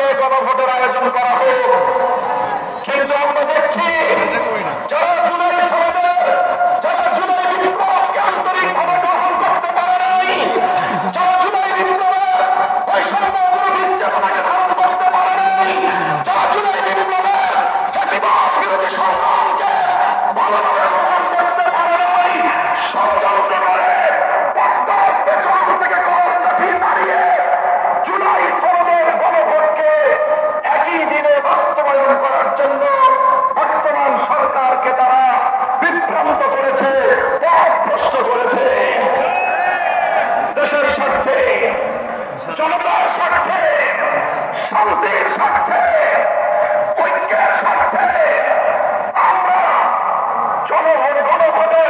মাধ্যমে গণভোটের আয়োজন করা হোক। কিন্তু আমরা দেখছি, যারা জুলাই সমাজে যারা জুলাই বিপ্লবকে আন্তরিকভাবে গ্রহণ করতে পারে নাই, যারা জুলাই বিপ্লবে বৈষম্য বিরোধী চেতনাকে ধারণ করতে পারে নাই, যারা জুলাই বিপ্লবে বিরোধী সংগ্রামকে ভালোভাবে জনগণ গণভোটের